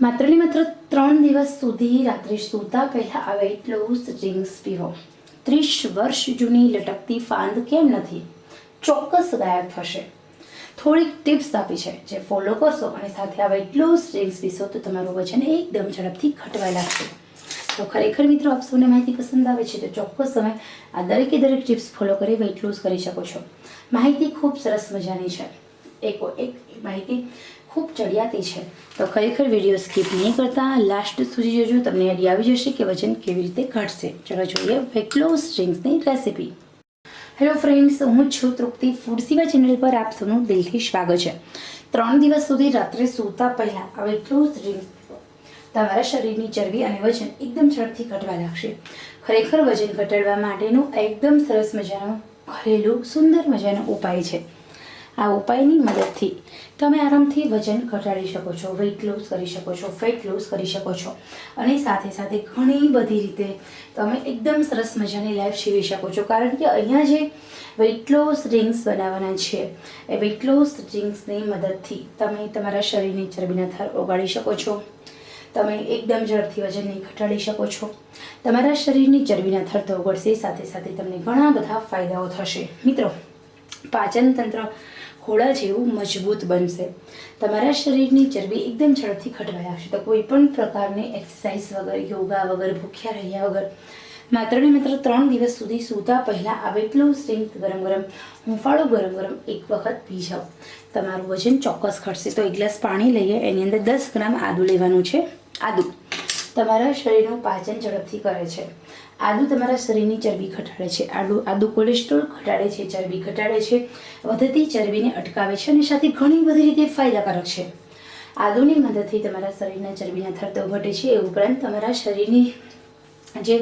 માત્ર ને માત્ર ત્રણ દિવસ સુધી રાત્રે સૂતા પહેલા આ વેઇટ લોસ ડ્રિંક્સ પીવો ત્રીસ વર્ષ જૂની લટકતી ફાંદ કેમ નથી? ચોક્કસ ગાયબ થશે. થોડીક ટિપ્સ આપી છે, જે ફોલો કરશો અને સાથે આ વેઇટ લોસ ડ્રિંક્સ પીશો તો તમારું વજન એકદમ ઝડપથી ઘટવા લાગશે. તો ખરેખર મિત્રો, આપ માહિતી પસંદ આવે છે, તો ચોક્કસ તમે આ દરેકે દરેક ટિપ્સ ફોલો કરી વેઇટ લોસ કરી શકો છો. માહિતી ખૂબ સરસ મજાની છે. એક એક માહિતી. ખૂબ ચડિયાતી છે. તો ખરેખર વીડિયો સ્કીપ નહીં કરતા. લાસ્ટ સુધી જોજો, તમને આઈડિયા આવી જશે કે વજન કેવી રીતે ઘટશે. ચલો જોઈએ વેટ લોસ ડ્રિંક્સની રેસિપી હેલો ફ્રેન્ડ્સ હું છું તૃપ્તિ ફૂડ સેવા ચેનલ પર આપ સૌનું દિલથી સ્વાગત છે. ત્રણ દિવસ સુધી રાત્રે સૂતા પહેલાં આ વેટ લોસ ડ્રિંક્સ તમારા શરીરની ચરબી અને વજન એકદમ ઝડપથી ઘટવા લાગશે. ખરેખર વજન ઘટાડવા માટેનું એકદમ સરસ મજાનો ઘરેલું સુંદર મજાનો ઉપાય છે. આ ઉપાયની મદદથી તમે આરામથી વજન ઘટાડી શકો છો વેઇટ લોસ કરી શકો છો ફેટ લોસ કરી શકો છો. અને સાથે સાથે ઘણી બધી રીતે તમે એકદમ સરસ મજાની લાઈફ જીવી શકો છો. કારણ કે અહીંયા જે વેઇટ લોસ ડ્રિંક્સ બનાવવાના છે, એ વેઇટ લોસ ડ્રિંક્સની મદદથી તમે તમારા શરીરની ચરબીના થર ઓગાળી શકો છો. તમે એકદમ ઝડપથી વજનને ઘટાડી શકો છો. તમારા શરીરની ચરબીના થર તો ઓગળશે, સાથે સાથે તમને ઘણા બધા ફાયદાઓ થશે. મિત્રો પાચન તંત્ર ઘોડા જેવું મજબૂત બનશે. તમારા શરીરની ચરબી એકદમ ઝડપથી ઘટવા લાગશે તો કોઈ પણ પ્રકારની એક્સરસાઇઝ વગર, યોગા વગર, ભૂખ્યા રહ્યા વગર, માત્ર ને માત્ર ત્રણ દિવસ સુધી સૂતા પહેલાં આ વેટલું સ્ટ્રિંગ ગરમ ગરમ, હુંફાળો ગરમ ગરમ એક વખત પી જાઓ. તમારું વજન ચોક્કસ ઘટશે. તો એક ગ્લાસ પાણી લઈએ. એની અંદર દસ ગ્રામ આદું લેવાનું છે. આદુ. તમારા શરીરનું પાચન ઝડપથી કરે છે. આદુ તમારા શરીરની ચરબી ઘટાડે છે. આદુ આદુ કોલેસ્ટ્રોલ ઘટાડે છે, ચરબી ઘટાડે છે, વધતી ચરબીને અટકાવે છે અને સાથે ઘણી બધી રીતે ફાયદાકારક છે. આદુની મદદથી તમારા શરીરના ચરબીના થરતો ઘટે છે. એ ઉપરાંત તમારા શરીરની જે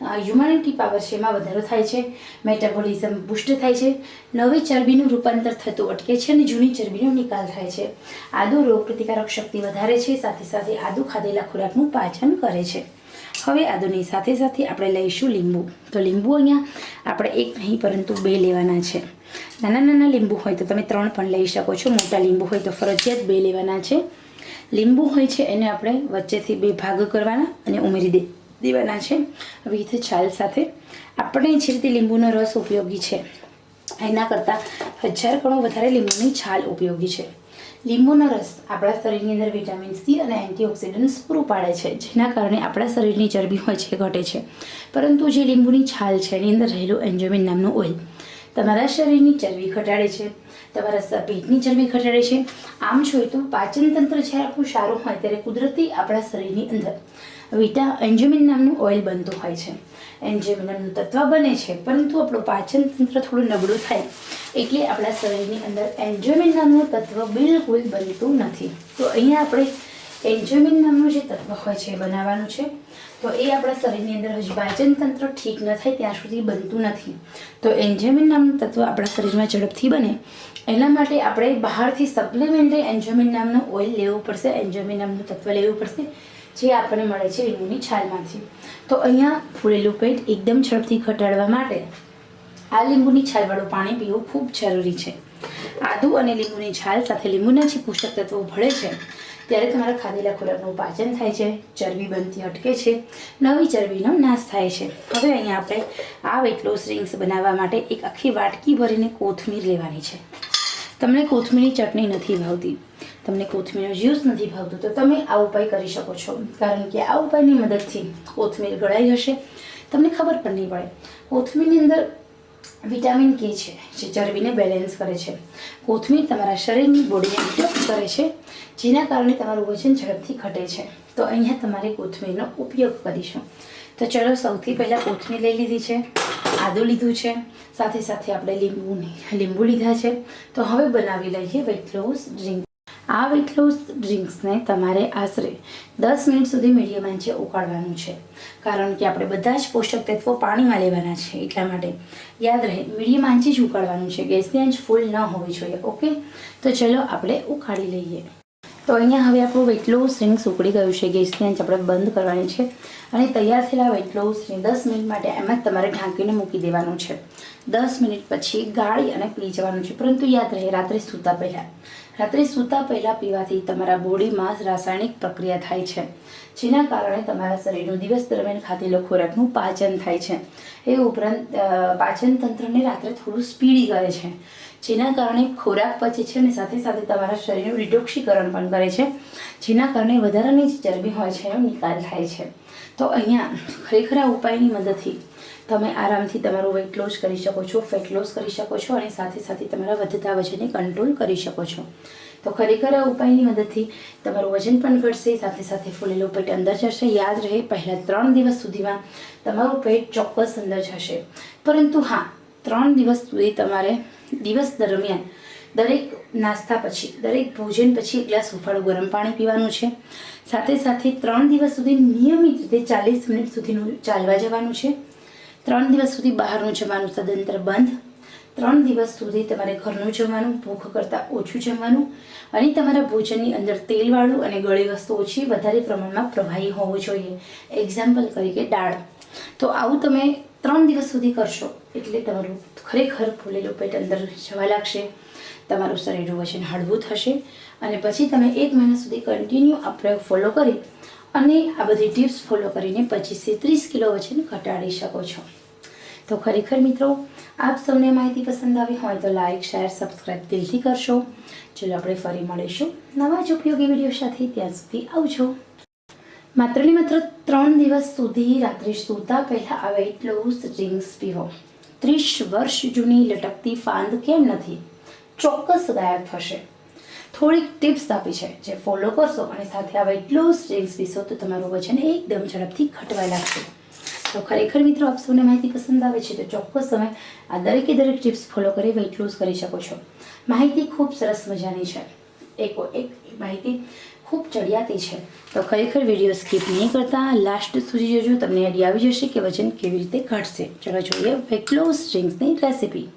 હ્યુમાનિટી પાવર છે એમાં વધારો થાય છે. મેટાબોલિઝમ બુસ્ટ થાય છે. નવી ચરબીનું રૂપાંતર થતું અટકે છે અને જૂની ચરબીનો નિકાલ થાય છે. આદુ રોગ પ્રતિકારક શક્તિ વધારે છે, સાથે સાથે આદુ ખાધેલા ખોરાકનું પાચન કરે છે. હવે આદુની સાથે સાથે આપણે લઈશું લીંબુ. તો લીંબુ અહીંયા આપણે એક નહીં, પરંતુ બે લેવાના છે. નાના નાના લીંબુ હોય તો તમે ત્રણ પણ લઈ શકો છો. મોટા લીંબુ હોય તો ફરજિયાત બે લેવાના છે. લીંબુ હોય છે એને આપણે વચ્ચેથી બે ભાગ કરવાના અને ઉમેરી દે દેવાના છે. વિથ છાલ સાથે. આપણે જે રીતે લીંબુનો રસ ઉપયોગી છે. એના કરતાં હજાર ગણો વધારે લીંબુની છાલ ઉપયોગી છે. લીંબુનો રસ આપણા શરીરની અંદર વિટામિન સી અને એન્ટીઓક્સિડન્ટ્સ પૂરું પાડે છે, જેના કારણે આપણા શરીરની ચરબી હોય છે, ઘટે છે. પરંતુ જે લીંબુની છાલ છે, એની અંદર રહેલું એન્જોમિન નામનું ઓઇલ તમારા શરીરની ચરબી ઘટાડે છે, તમારા પેટની ચરબી ઘટાડે છે. આમ જોઈએ તો પાચન તંત્ર જ્યારે આપણું સારું હોય ત્યારે કુદરતી આપણા શરીરની અંદર વિટા એન્જોમિન નામનું ઓઇલ બનતું હોય છે. એન્જોમિન નામનું તત્વ બને છે, પરંતુ આપણું પાચન તંત્ર થોડું નબળું થાય એટલે આપણા શરીરની અંદર એન્જોમિન નામનું તત્વ બિલકુલ બનતું નથી. તો અહીંયા આપણે એન્જોમિન નામનું જે તત્વ હોય છે બનાવવાનું છે. તો એ આપણા શરીરની અંદર હજી પાચન તંત્ર ઠીક ન થાય ત્યાં સુધી બનતું નથી. તો એન્ઝામિન નામનું તત્વ આપણા શરીરમાં ઝડપથી બને. એના માટે આપણે બહારથી સપ્લિમેન્ટરી એન્ઝામિન નામનું ઓઇલ લેવું પડશે. એન્ઝામિન નામનું તત્વ લેવું પડશે, જે આપણને મળે છે લીંબુની છાલમાંથી. તો અહીંયા ફૂલેલું પેટ એકદમ ઝડપથી ઘટાડવા માટે આ લીંબુની છાલવાળું પાણી પીવું ખૂબ જરૂરી છે. આદુ અને લીંબુની છાલ સાથે લીંબુના જે પોષક તત્વો ભળે છે ત્યારે તમારા ખાધેલા ખોરાકનું પાચન થાય છે, ચરબી બનતી અટકે છે, નવી ચરબીનો નાશ થાય છે. હવે અહીંયા આપણે આ વેટ લોસ બનાવવા માટે એક આખી વાટકી ભરીને કોથમીર લેવાની છે. તમને કોથમીરની ચટણી નથી ભાવતી, તમને કોથમીરનો જ્યુસ નથી ભાવતું, તો તમે આ ઉપાય કરી શકો છો. કારણ કે આ ઉપાયની મદદથી કોથમીર ગળાઈ હશે તમને ખબર પણ નહીં પડે, કોથમીરની અંદર વિટામિન કે છે, જે ચરબીને બેલેન્સ કરે છે. કોથમીર તમારા શરીરની બોડીને ડિટોક્સ કરે છે, જેના કારણે તમારું વજન ઝડપથી ઘટે છે. તો અહીંયા તમારે કોથમીરનો ઉપયોગ કરીશું. તો ચલો સૌથી પહેલાં કોથમીર લઈ લીધી છે, આદું લીધું છે, સાથે સાથે આપણે લીંબુ લીંબુ લીધા છે. તો હવે બનાવી લઈએ વેટ લોસ ડ્રિંક આ વેટ લોસ ડ્રિંક્સને તમારે આશરે દસ મિનિટ સુધી મીડિયમ આંચે ઉકાળવાનું છે. કારણ કે આપણે બધા જ પોષક તત્વો પાણીમાં લેવાના છે, એટલા માટે યાદ રહે મીડિયમ આંચે જ ઉકાળવાનું છે, ગેસની આંચ ફૂલ ન હોવી જોઈએ, ઓકે? તો ચલો આપણે ઉકાળી લઈએ. તો અહીંયા હવે આપણું વેટ લોસ સુકડી ગયું છે. ગેસની આંચ આપણે બંધ કરવાની છે. અને તૈયાર થયેલા વેટ લોસને દસ મિનિટ માટે એમ જ તમારે ઢાંકીને મૂકી દેવાનું છે. દસ મિનિટ પછી ગાળી અને પી જવાનું છે. પરંતુ યાદ રહે, રાત્રે સૂતા પહેલાં. રાત્રે સૂતા પહેલાં પીવાથી તમારા બોડીમાં રાસાયણિક પ્રક્રિયા થાય છે. જેના કારણે તમારા શરીરનું દિવસ દરમિયાન ખાધેલો ખોરાકનું પાચન થાય છે. એ ઉપરાંત પાચન તંત્રને રાત્રે થોડું સ્પીડી કરે છે. જેના કારણે ખોરાક પચે છે અને સાથે સાથે તમારા શરીરનું ડિટોક્સીકરણ પણ કરે છે. જેના કારણે વધારાની ચરબી હોય છે, એનો નિકાલ થાય છે. તો અહીંયા ખરેખર આ ઉપાયની મદદથી તમે આરામથી તમારું વેઇટ લોસ કરી શકો છો ફેટ લોસ કરી શકો છો અને સાથે સાથે તમારા વધતા વજનને કંટ્રોલ કરી શકો છો. તો ખરેખર આ ઉપાયની મદદથી તમારું વજન પણ ઘટશે, સાથે સાથે ફૂલેલું પેટ અંદર જશે. યાદ રહે, પહેલાં ત્રણ દિવસ સુધીમાં તમારું પેટ ચોક્કસ અંદર જશે. પરંતુ હા, ત્રણ દિવસ સુધી તમારે દિવસ દરમિયાન દરેક નાસ્તા પછી, દરેક ભોજન પછી એક ગ્લાસ હુંફાળું ગરમ પાણી પીવાનું છે. સાથે સાથે ત્રણ દિવસ સુધી નિયમિત રીતે ચાલીસ મિનિટ સુધીનું ચાલવા જવાનું છે. ત્રણ દિવસ સુધી બહારનું જમવાનું સદંતર બંધ. ત્રણ દિવસ સુધી તમારે ઘરનું જમવાનું, ભૂખ કરતાં ઓછું જમવાનું અને તમારા ભોજનની અંદર તેલવાળું અને ગળી વસ્તુ ઓછી વધારે પ્રમાણમાં પ્રવાહી હોવું જોઈએ. એક્ઝામ્પલ તરીકે દાળ. તો આવું તમે ત્રણ દિવસ સુધી કરશો એટલે તમારું ખરેખર ફૂલેલું પેટ અંદર જવા લાગશે. તમારું શરીરનું વજન હળવું થશે અને પછી તમે એક મહિના સુધી કન્ટિન્યુ આ પ્રયોગ ફોલો કરી અને આ બધી ટિપ્સ ફોલો કરીને પચીસથી ત્રીસ કિલો વજન ઘટાડી શકો છો. તો ખરેખર મિત્રો, આપ સૌને માહિતી પસંદ આવી હોય તો લાઇક શેર સબસ્ક્રાઇબ દિલથી કરશો. ચલો આપણે ફરી મળીશું નવા જ ઉપયોગી વીડિયો સાથે ત્યાં સુધી આવજો. માત્ર ને માત્ર ત્રણ દિવસ સુધી રાત્રે સૂતા પહેલાં આ વેઇટ લોસ ડ્રિંક્સ પીવો. ત્રીસ વર્ષ જૂની લટકતી ફાંદ કેમ નથી? ચોક્કસ ગાયબ થશે. થોડીક ટિપ્સ આપી છે, જે ફોલો કરશો અને સાથે આ એટલો લોસ ડ્રિંક્સ પીશો તો તમારું વજન એકદમ ઝડપથી ઘટવા લાગશે. તો ખરેખર મિત્રો, આપ માહિતી પસંદ આવે છે, તો ચોક્કસ તમે આ દરેકે દરેક ટિપ્સ ફોલો કરી વેઇટ લોસ કરી શકો છો. માહિતી ખૂબ સરસ મજાની છે. એક એક માહિતી ખૂબ ચડિયાતી છે. તો ખરેખર વીડિયો સ્કીપ નહીં કરતા લાસ્ટ સુધી જોજો, તમને આઈડિયા આવી જશે કે વજન કેવી રીતે ઘટશે. ચલો જોઈએ વેટ લોસ ડ્રિંક્સની રેસીપી